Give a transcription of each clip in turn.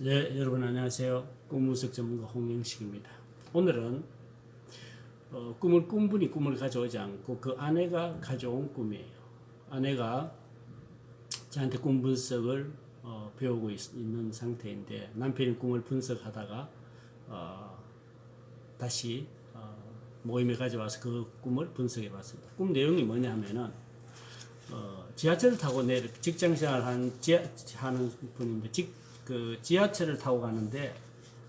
네, 여러분 안녕하세요. 꿈무석 전문가 홍영식입니다. 오늘은 어, 꿈을 꾼 분이 꿈을 가져오지 않고 그 아내가 가져온 꿈이에요. 아내가 저한테 꿈 분석을 어, 배우고 있, 는 상태인데 남편이 꿈을 분석하다가 어, 다시 어, 모임에 가져와서 그 꿈을 분석해 봤습니다. 꿈 내용이 뭐냐 하면은 어, 지하철을 타고 내 직장 생활 하는 지하, 하는 분인데 직, 그 지하철을 타고 가는데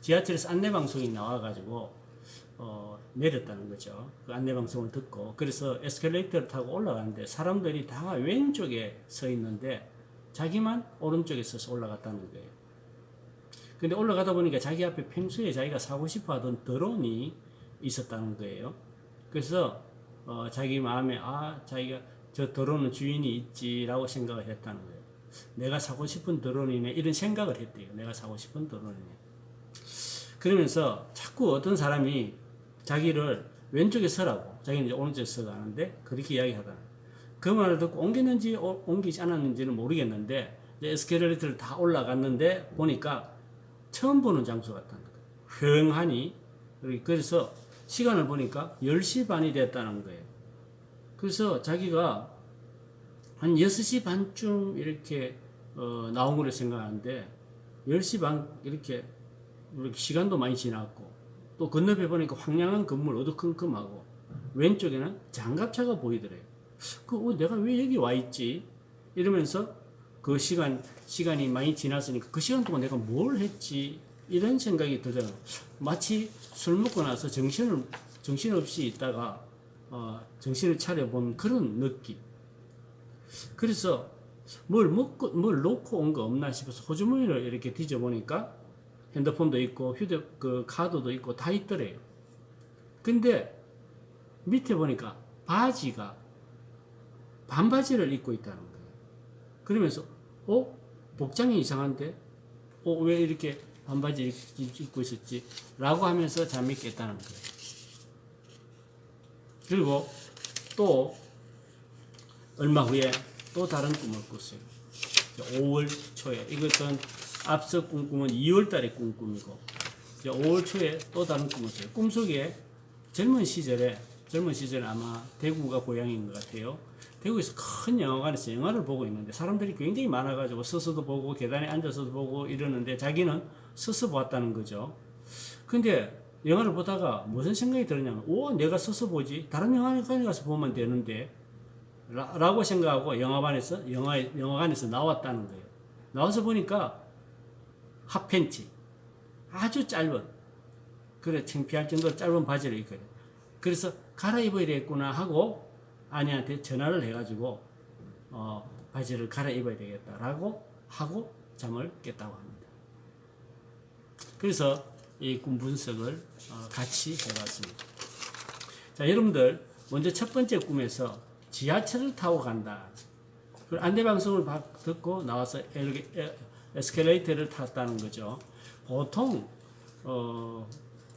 지하철에서 안내 방송이 나와가지고 어, 내렸다는 거죠. 그 안내 방송을 듣고 그래서 에스컬레이터를 타고 올라가는데 사람들이 다 왼쪽에 서 있는데 자기만 오른쪽에 서서 올라갔다는 거예요. 근데 올라가다 보니까 자기 앞에 평소에 자기가 사고 싶어 하던 드론이 있었다는 거예요. 그래서 어, 자기 마음에 아 자기가 저 드론은 주인이 있지라고 생각을 했다는 거예요. 내가 사고 싶은 드론이네 이런 생각을 했대요. 내가 사고 싶은 드론이네. 그러면서 자꾸 어떤 사람이 자기를 왼쪽에 서라고 자기는 이제 오른쪽에 서 가는데 그렇게 이야기하다. 그 말을 듣고 옮겼는지 오- 옮기지 않았는지는 모르겠는데 이제 에스컬레이터를 다 올라갔는데 보니까 처음 보는 장소 같다는 거예요. 조용하니 그래서 시간을 보니까 10시 반이 됐다는 거예요. 그래서 자기가 한 6시 반쯤 이렇게 어, 나온 걸로 생각하는데 10시 반 이렇게, 이렇게 시간도 많이 지났고 또 건너편 보니까 황량한 건물 어두컴컴하고 왼쪽에는 장갑차가 보이더래요. 그 어, 내가 왜 여기 와 있지? 이러면서 그 시간 시간이 많이 지났으니까 그 시간 동안 내가 뭘 했지? 이런 생각이 들잖아요. 마치 술 먹고 나서 정신을 정신 없이 있다가 어, 정신을 차려 본 그런 느낌. 그래서 뭘 먹고 뭘 놓고 온 거 없나 싶어서 호주머니를 이렇게 뒤져 보니까 핸드폰도 있고 휴대 그 카드도 있고 다 있더래요. 근데 밑에 보니까 바지가 반바지를 입고 있다는 거예요. 그러면서 어 복장이 이상한데 어 왜 이렇게 반바지 입- 입고 있었지? 라고 하면서 잠이 깼다는 거예요. 그리고 또 얼마 후에 또 다른 꿈을 꿨어요. 5월 초에 이것은 앞서 꾼 꿈은 2월 달에 꾼 꿈이고 이제 5월 초에 또 다른 꿈을 꿔요. 꿈속에 젊은 시절에 젊은 시절에 아마 대구가 고향인 것 같아요. 대구에서 큰 영화관에서 영화를 보고 있는데 사람들이 굉장히 많아가지고 서서도 보고 계단에 앉아서도 보고 이러는데 자기는 서서 보았다는 거죠. 근데 영화를 보다가 무슨 생각이 들었냐면 오 내가 서서 보지 다른 영화관에 가서 보면 되는데 라, 라고 생각하고 영화관에서 영화 영화관에서 나왔다는 거예요. 나와서 보니까 핫팬츠 아주 짧은 그래 창피할 정도로 짧은 바지를 입거든. 그래서 갈아입어야 되겠구나 하고 아내한테 전화를 해가지고 어, 바지를 갈아입어야 되겠다라고 하고 잠을 깼다고 합니다. 그래서 이 꿈 분석을 어, 같이 해봤습니다. 자, 여러분들 먼저 첫 번째 꿈에서 지하철을 타고 간다. 그 안내 방송을 바- 듣고 나와서 에스컬레이터를 탔다는 거죠. 보통 어,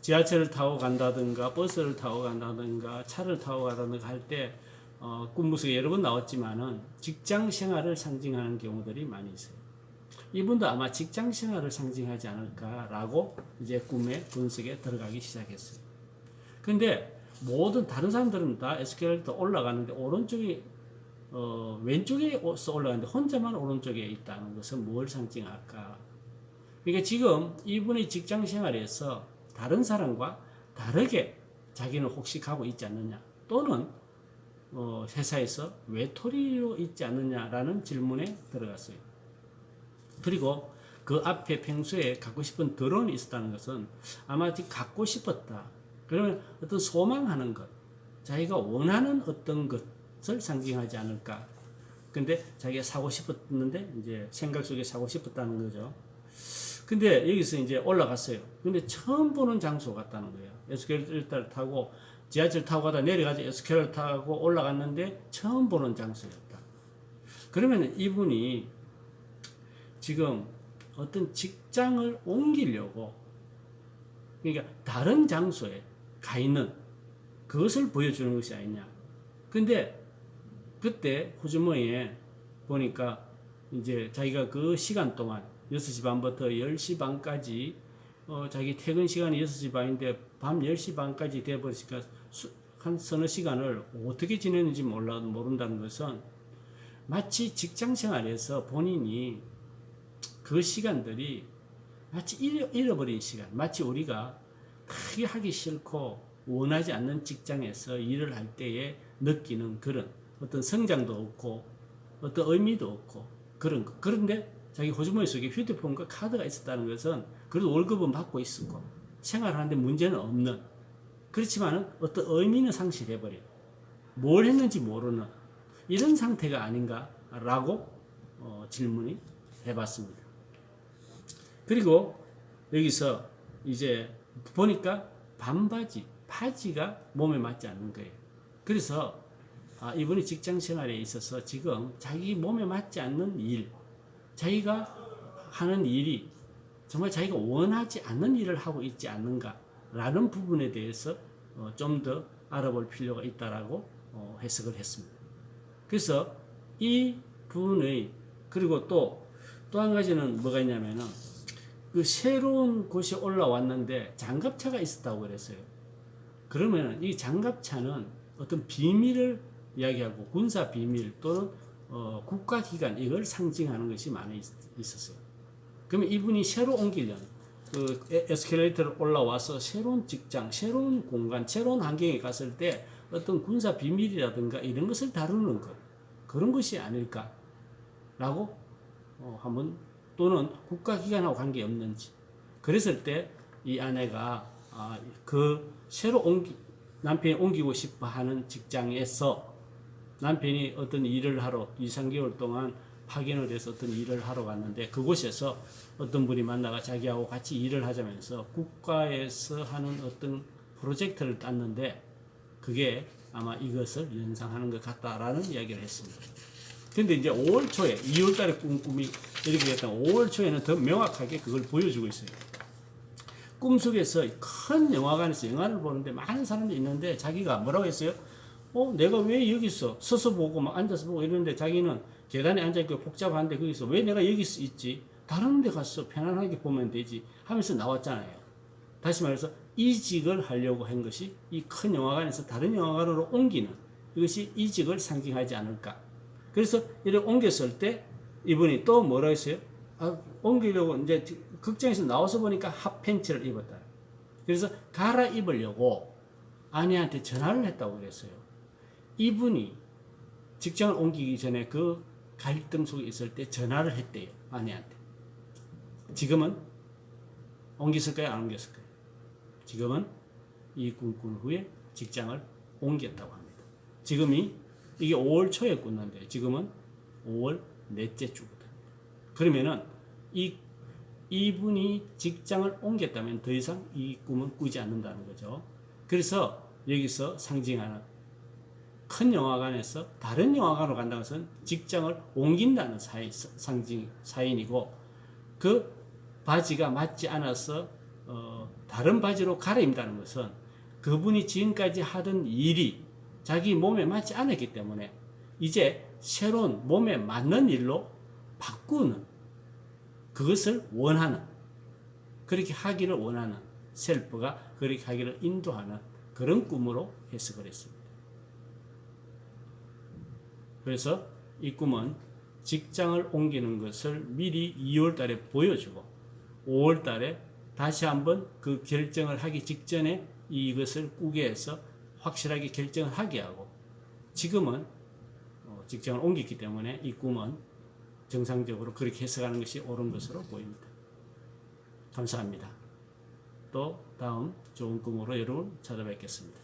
지하철을 타고 간다든가 버스를 타고 간다든가 차를 타고 간다든가 할때 어, 꿈무속에 여러 번 나왔지만은 직장 생활을 상징하는 경우들이 많이 있어요. 이분도 아마 직장 생활을 상징하지 않을까라고 이제 꿈의 분석에 들어가기 시작했어요. 근데 모든 다른 사람들은 다 에스컬레이터 올라가는데 오른쪽이 어, 왼쪽에서 올라가는데 혼자만 오른쪽에 있다는 것은 뭘 상징할까? 그러니까 지금 이분의 직장 생활에서 다른 사람과 다르게 자기는 혹시 가고 있지 않느냐 또는 어, 회사에서 외톨이로 있지 않느냐라는 질문에 들어갔어요. 그리고 그 앞에 평소에 갖고 싶은 드론이 있었다는 것은 아마 갖고 싶었다. 그러면 어떤 소망하는 것, 자기가 원하는 어떤 것을 상징하지 않을까. 근데 자기가 사고 싶었는데 이제 생각 속에 사고 싶었다는 거죠. 근데 여기서 이제 올라갔어요. 근데 처음 보는 장소 같다는 거예요. 에스컬레이터를 타고 지하철 타고 가다 내려가서 에스컬레이터 타고 올라갔는데 처음 보는 장소였다. 그러면 이분이 지금 어떤 직장을 옮기려고 그러니까 다른 장소에 가 있는 그것을 보여주는 것이 아니냐. 근데 그때 호주머니에 보니까 이제 자기가 그 시간 동안 6시 반부터 10시 반까지 어, 자기 퇴근 시간이 6시 반인데 밤 10시 반까지 돼버리니까 수, 한 서너 시간을 어떻게 지내는지 몰라 모른다는 것은 마치 직장 생활에서 본인이 그 시간들이 마치 잃어, 잃어버린 시간, 마치 우리가 크게 하기 싫고 원하지 않는 직장에서 일을 할 때에 느끼는 그런 어떤 성장도 없고 어떤 의미도 없고 그런 거. 그런데 자기 호주머니 속에 휴대폰과 카드가 있었다는 것은 그래도 월급은 받고 있었고 생활하는데 문제는 없는 그렇지만은 어떤 의미는 상실해버려. 뭘 했는지 모르는 이런 상태가 아닌가라고 어, 질문이 해봤습니다. 그리고 여기서 이제 보니까 반바지, 바지가 몸에 맞지 않는 거예요. 그래서 아, 이분이 직장 생활에 있어서 지금 자기 몸에 맞지 않는 일, 자기가 하는 일이 정말 자기가 원하지 않는 일을 하고 있지 않는가라는 부분에 대해서 어, 좀 더 알아볼 필요가 있다라고 어, 해석을 했습니다. 그래서 이 부분의 그리고 또 또 한 가지는 뭐가 있냐면은 그 새로운 곳이 올라왔는데 장갑차가 있었다고 그랬어요. 그러면 이 장갑차는 어떤 비밀을 이야기하고 군사 비밀 또는 어, 국가기관 이걸 상징하는 것이 많이 있, 있었어요. 그러면 이분이 새로 옮기려는 그 에- 에스컬레이터를 올라와서 새로운 직장, 새로운 공간, 새로운 환경에 갔을 때 어떤 군사 비밀이라든가 이런 것을 다루는 것 그런 것이 아닐까라고 어, 한번 또는 국가기관하고 관계 없는지 그랬을 때 이 아내가 아, 그 새로 옮기 남편이 옮기고 싶어 하는 직장에서 남편이 어떤 일을 하러 2, 3개월 동안 파견을 해서 어떤 일을 하러 갔는데 그곳에서 어떤 분이 만나가 자기하고 같이 일을 하자면서 국가에서 하는 어떤 프로젝트를 땄는데 그게 아마 이것을 연상하는 것 같다라는 이야기를 했습니다. 근데 이제 5월 초에 2월 달에 꿈꿈이 이렇게 됐다면 5월 초에는 더 명확하게 그걸 보여주고 있어요. 꿈속에서 큰 영화관에서 영화를 보는데 많은 사람들이 있는데 자기가 뭐라고 했어요? 어, 내가 왜 여기서 서서 보고 막 앉아서 보고 이러는데 자기는 계단에 앉아있고 복잡한데 거기서 왜 내가 여기 있지? 다른 데 가서 편안하게 보면 되지 하면서 나왔잖아요. 다시 말해서 이직을 하려고 한 것이 이 큰 영화관에서 다른 영화관으로 옮기는 이것이 이직을 상징하지 않을까. 그래서 이렇게 옮겼을 때 이분이 또 뭐라 했어요? 아, 옮기려고 이제 극장에서 나와서 보니까 핫팬츠를 입었다. 그래서 갈아입으려고 아내한테 전화를 했다고 그랬어요. 이분이 직장을 옮기기 전에 그 갈등 속에 있을 때 전화를 했대요. 아내한테. 지금은 옮겼을까요? 안 옮겼을까요? 지금은 이 꿈꾼 후에 직장을 옮겼다고 합니다. 지금이 이게 5월 초에 꿨는데 지금은 5월 넷째 주거든. 그러면은 이 이분이 직장을 옮겼다면 더 이상 이 꿈은 꾸지 않는다는 거죠. 그래서 여기서 상징하는 큰 영화관에서 다른 영화관으로 간다는 것은 직장을 옮긴다는 사이, 상징 사인이고 그 바지가 맞지 않아서 어, 다른 바지로 갈아입는다는 것은 그분이 지금까지 하던 일이 자기 몸에 맞지 않았기 때문에 이제 새로운 몸에 맞는 일로 바꾸는 그것을 원하는 그렇게 하기를 원하는 셀프가 그렇게 하기를 인도하는 그런 꿈으로 해석을 했습니다. 그래서 이 꿈은 직장을 옮기는 것을 미리 2월 달에 보여주고 5월 달에 다시 한번 그 결정을 하기 직전에 이것을 꾸게 해서 확실하게 결정을 하게 하고 지금은 어, 직장을 옮겼기 때문에 이 꿈은 정상적으로 그렇게 해석하는 것이 옳은 것으로 보입니다. 감사합니다. 또 다음 좋은 꿈으로 여러분 찾아뵙겠습니다.